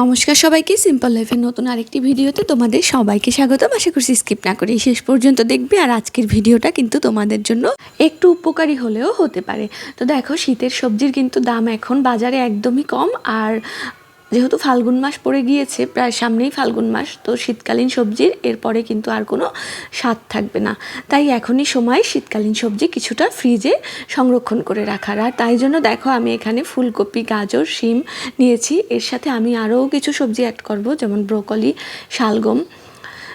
নমস্কার সবাইকে সিম্পল লাইফের নতুন আরেকটি ভিডিওতে তোমাদের সবাইকে স্বাগতম। আশা করছি স্কিপ না করে শেষ পর্যন্ত দেখবে আর আজকের ভিডিওটা কিন্তু তোমাদের জন্য একটু উপকারী হলেও হতে পারে। তো দেখো, শীতের সবজির কিন্তু দাম এখন বাজারে একদমই কম আর যেহেতু ফাল্গুন মাস পড়ে গিয়েছে, প্রায় সামনেই ফাল্গুন মাস, তো শীতকালীন সবজির এরপরে কিন্তু আর কোনো স্বাদ থাকবে না। তাই এখনই সময় শীতকালীন সবজি কিছুটা ফ্রিজে সংরক্ষণ করে রাখার। আর তাই জন্য দেখো আমি এখানে ফুলকপি, গাজর, শিম নিয়েছি। এর সাথে আমি আরও কিছু সবজি অ্যাড করব, যেমন ব্রোকলি শালগম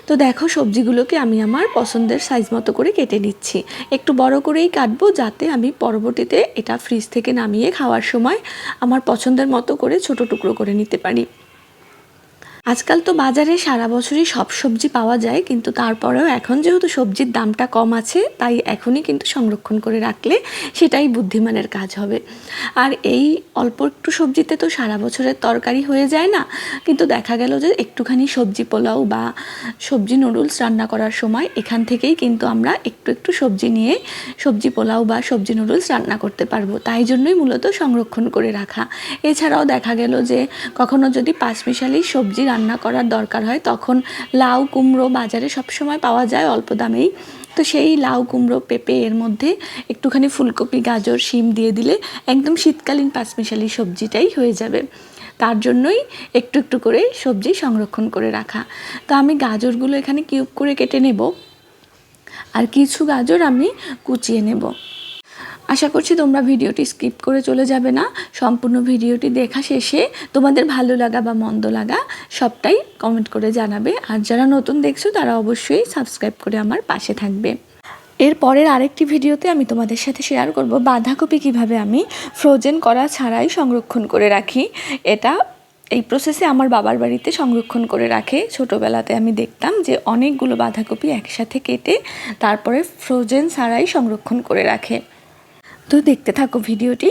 তো দেখো সবজিগুলোকে আমি আমার পছন্দের সাইজ মতো করে কেটে নিচ্ছি। একটু বড় করেই কাটবো যাতে আমি পরবর্তীতে এটা ফ্রিজ থেকে নামিয়ে খাওয়ার সময় আমার পছন্দের মতো করে ছোট টুকরো করে নিতে পারি। আজকাল তো বাজারে সারা বছরই সব সবজি পাওয়া যায়, কিন্তু তারপরেও এখন যেহেতু সবজির দামটা কম আছে, তাই এখনই কিন্তু সংরক্ষণ করে রাখলে সেটাই বুদ্ধিমানের কাজ হবে। আর এই অল্প একটু সবজিতে তো সারা বছরের তরকারি হয়ে যায় না, কিন্তু দেখা গেল যে একটুখানি সবজি পোলাও বা সবজি নুডলস রান্না করার সময় এখান থেকেই কিন্তু আমরা একটু একটু সবজি নিয়ে সবজি পোলাও বা সবজি নুডলস রান্না করতে পারব, তাই জন্যই মূলত সংরক্ষণ করে রাখা। এছাড়াও দেখা গেল যে কখনো যদি পাঁচমিশালি সবজি রান্না করার দরকার হয়, তখন লাউ কুমড়ো বাজারে সবসময় পাওয়া যায় অল্প দামেই। তো সেই লাউ কুমড়ো পেঁপে এর মধ্যে একটুখানি ফুলকপি, গাজর, শিম দিয়ে দিলে একদম শীতকালীন পাঁচমিশালি সবজিটাই হয়ে যাবে। তার জন্যই একটু একটু করে সবজি সংরক্ষণ করে রাখা। তো আমি গাজরগুলো এখানে কিউব করে কেটে নেব। আর কিছু গাজর আমি কুচিয়ে নেব। আশা করছি তোমরা ভিডিওটি স্কিপ করে চলে যাবে না। সম্পূর্ণ ভিডিওটি দেখা শেষে তোমাদের ভালো লাগা বা মন্দ লাগা সবটাই কমেন্ট করে জানাবে। আর যারা নতুন দেখছ, তারা অবশ্যই সাবস্ক্রাইব করে আমার পাশে থাকবে। এর পরের আরেকটি ভিডিওতে আমি তোমাদের সাথে শেয়ার করব বাঁধাকপি কীভাবে আমি ফ্রোজেন করা ছাড়াই সংরক্ষণ করে রাখি। এটা এই প্রসেসে আমার বাবার বাড়িতে সংরক্ষণ করে রাখে। ছোটোবেলাতে আমি দেখতাম যে অনেকগুলো বাঁধাকপি একসাথে কেটে তারপরে ফ্রোজেন ছাড়াই সংরক্ষণ করে রাখে। তো দেখতে থাকো ভিডিওটি।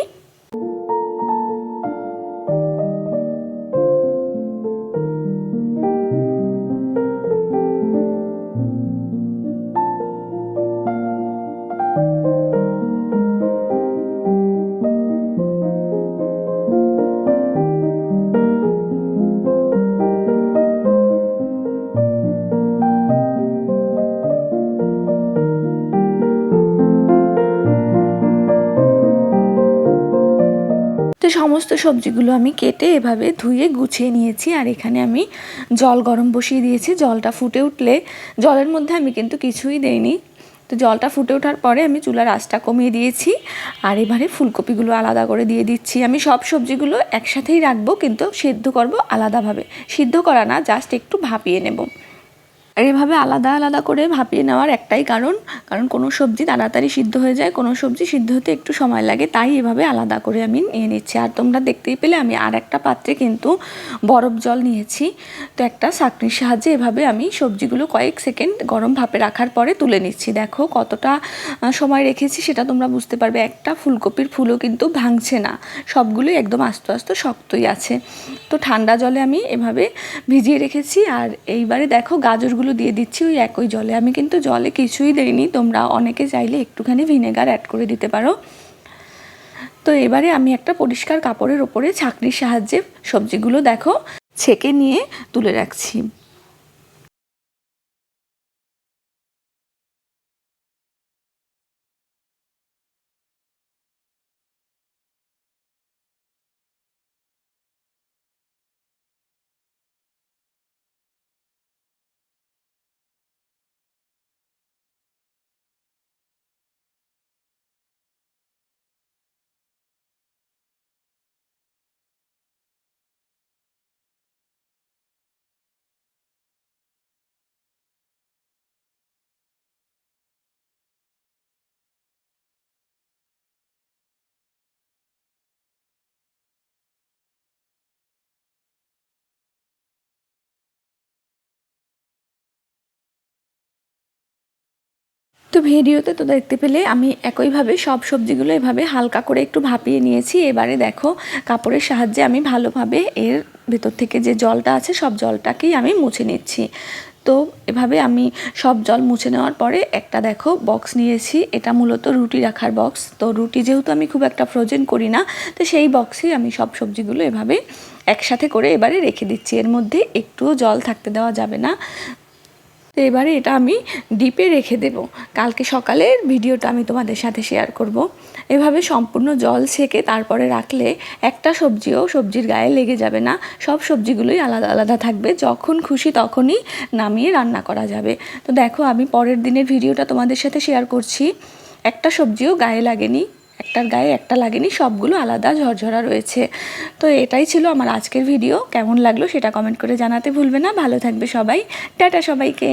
সমস্ত সবজিগুলো আমি কেটে এভাবে ধুয়ে গুছিয়ে নিয়েছি, আর এখানে আমি জল গরম বসিয়ে দিয়েছি। জলটা ফুটে উঠলে, জলের মধ্যে আমি কিন্তু কিছুই দেইনি। তো জলটা ফুটে ওঠার পরে আমি চুলার আঁচটা কমিয়ে দিয়েছি, আর এবারে ফুলকপিগুলো আলাদা করে দিয়ে দিচ্ছি। আমি সব সবজিগুলো একসাথেই রাখব, কিন্তু সেদ্ধ করব আলাদাভাবে। সিদ্ধ করা না, জাস্ট একটু ভাপিয়ে নেব। আর এভাবে আলাদা আলাদা করে ভাপিয়ে নেওয়ার একটাই কারণ। কারণ কোনো সবজি তাড়াতাড়ি সিদ্ধ হয়ে যায়, কোনো সবজি সিদ্ধ হতে একটু সময় লাগে, তাই এভাবে আলাদা করে আমি নিয়ে নিচ্ছি। আর তোমরা দেখতেই পেলে আমি আর একটা পাত্রে কিন্তু বরফ জল নিয়েছি। তো একটা চাকনির সাহায্যে এভাবে আমি সবজিগুলো কয়েক সেকেন্ড গরম ভাপে রাখার পরে তুলে নিচ্ছি। দেখো কতটা সময় রেখেছি সেটা তোমরা বুঝতে পারবে। একটা ফুলকপির ফুলও কিন্তু ভাঙছে না। সবগুলোই একদম আস্তে আস্তে শক্তই আছে। তো ঠান্ডা জলে আমি এভাবে ভিজিয়ে রেখেছি। আর এইবারে দেখো গাজরগুলো দিয়ে দিচ্ছি ওই একই জলে। আমি কিন্তু জলে কিছুই দেইনি, তোমরা অনেকে চাইলে একটুখানি ভিনেগার অ্যাড করে দিতে পারো। তো এবারে আমি একটা পরিষ্কার কাপড়ের ওপরে ছাকনির সাহায্যে সবজিগুলো দেখো, ছেঁকে নিয়ে তুলে রাখছি। ভিডিওতে তো দেখতে পেলে আমি একইভাবে সব সবজিগুলো এভাবে হালকা করে একটু ভাপিয়ে নিয়েছি। এবারে দেখো কাপড়ের সাহায্যে আমি ভালোভাবে এর ভেতর থেকে যে জলটা আছে, সব জলটাকেই আমি মুছে নিচ্ছি। তো এভাবে আমি সব জল মুছে নেওয়ার পরে একটা দেখো বক্স নিয়েছি। এটা মূলত রুটি রাখার বক্স তো রুটি যেহেতু আমি খুব একটা ফ্রোজেন করি না, তো সেই বক্সেই আমি সব সবজিগুলো এভাবে একসাথে করে এবারে রেখে দিচ্ছি। এর মধ্যে একটুও জল থাকতে দেওয়া যাবে না। তো এবারে এটা আমি ডিপে রেখে দেব। কালকে সকালের ভিডিওটা আমি তোমাদের সাথে শেয়ার করব। এভাবে সম্পূর্ণ জল ছেঁকে তারপরে রাখলে একটা সবজিও সবজির গায়ে লেগে যাবে না। সব সবজিগুলোই আলাদা আলাদা থাকবে। যখন খুশি তখনই নামিয়ে রান্না করা যাবে। তো দেখো আমি পরের দিনের ভিডিওটা তোমাদের সাথে শেয়ার করছি। একটা সবজিও গায়ে লাগেনি। একটার গায়ে একটা লাগেনি, সবগুলো আলাদা ঝরঝরা রয়েছে। তো এটাই ছিল আমার আজকের ভিডিও কেমন লাগল সেটা কমেন্ট করে জানাতে ভুলবে না। ভালো থাকবে সবাই। টাটা সবাইকে।